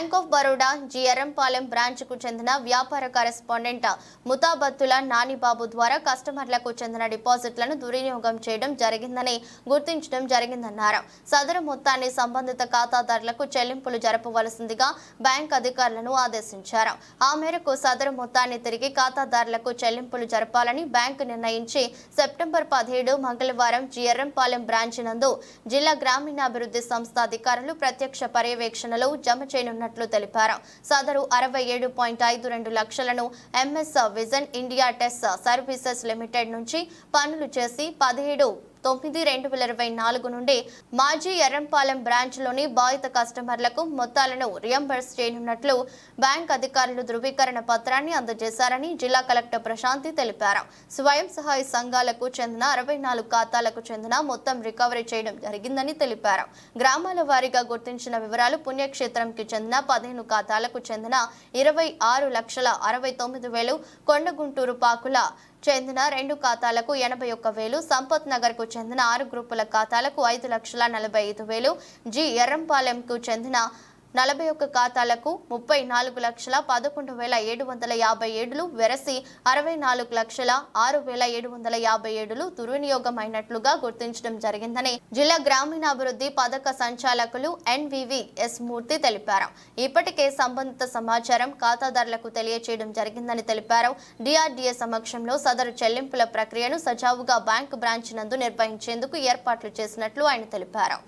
Bank of Baroda బ్రాంచ్కు చెందిన వ్యాపార correspondent ముతాబత్తుల Nanibabu ద్వారా కస్టమర్లకు చెందిన డిపాజిట్లను దుర్వినియోగం చేయడం జరిగిందని గుర్తించడం జరిగిందన్నారు. సదరు మొత్తాన్ని సంబంధిత ఖాతాదారులకు చెల్లింపులు జరపవలసిందిగా బ్యాంక్ అధికారులను ఆదేశించారు. ఆ మేరకు సదరు మొత్తాన్ని తిరిగి ఖాతాదారులకు చెల్లింపులు జరపాలని బ్యాంకు నిర్ణయించి సెప్టెంబర్ పదిహేడు మంగళవారం జిఎర్ఎంపాలెం బ్రాంచ్ నందు జిల్లా గ్రామీణాభివృద్ధి సంస్థ అధికారులు ప్రత్యక్ష పర్యవేక్షణలో జమ చేయనున్నట్లు తెలిపారు. సదరు అరవై ఏడు పాయింట్ ఐదు రెండు లక్షలను ఎంఎస్ విజన్ ఇండియా టెస్ సర్వీసెస్ లిమిటెడ్ నుంచి పనులు చేసి పదిహేడు తొమ్మిది రెండు వేల ఇరవై నాలుగు నుండి మాజీ ఎర్రంపాలెం బ్రాంచ్లోని బాధిత కస్టమర్లకు మొత్తాలను రియంబర్స్ చేయనున్నట్లు బ్యాంక్ అధికారులు ధృవీకరణ పత్రాన్ని అందజేశారని జిల్లా కలెక్టర్ ప్రశాంతి తెలిపారు. స్వయం సహాయ సంఘాలకు చెందిన అరవై నాలుగు ఖాతాలకు చెందిన మొత్తం రికవరీ చేయడం జరిగిందని తెలిపారు. గ్రామాల వారీగా గుర్తించిన వివరాలు పుణ్యక్షేత్రంకి చెందిన పదిహేను ఖాతాలకు చెందిన ఇరవై ఆరు లక్షల అరవై తొమ్మిది వేలు కొండగుంటూరు పాకుల చెందిన రెండు ఖాతాలకు ఎనభై ఒక్క వేలు సంపత్ నగర్కు చెందిన ఆరు గ్రూపుల ఖాతాలకు ఐదు లక్షల నలభై ఐదు వేలు జి ఎర్రంపాలెంకు చెందిన నలభై ఒక్క ఖాతాలకు ముప్పై నాలుగు లక్షల పదకొండు వేల ఏడు వందల యాభై ఏడులు వెరసి అరవై నాలుగు లక్షల ఆరు వేల ఏడు వందల యాభై ఏడులు దుర్వినియోగం అయినట్లుగా గుర్తించడం జరిగిందని జిల్లా గ్రామీణాభివృద్ధి పథక సంచాలకులు ఎన్వివి ఎస్ మూర్తి తెలిపారు. ఇప్పటికే సంబంధిత సమాచారం ఖాతాదారులకు తెలియచేయడం జరిగిందని తెలిపారు. డిఆర్డీఏ సమక్షంలో సదరు చెల్లింపుల ప్రక్రియను సజావుగా బ్యాంకు బ్రాంచ్ నందు నిర్వహించేందుకు ఏర్పాట్లు చేసినట్లు ఆయన తెలిపారు.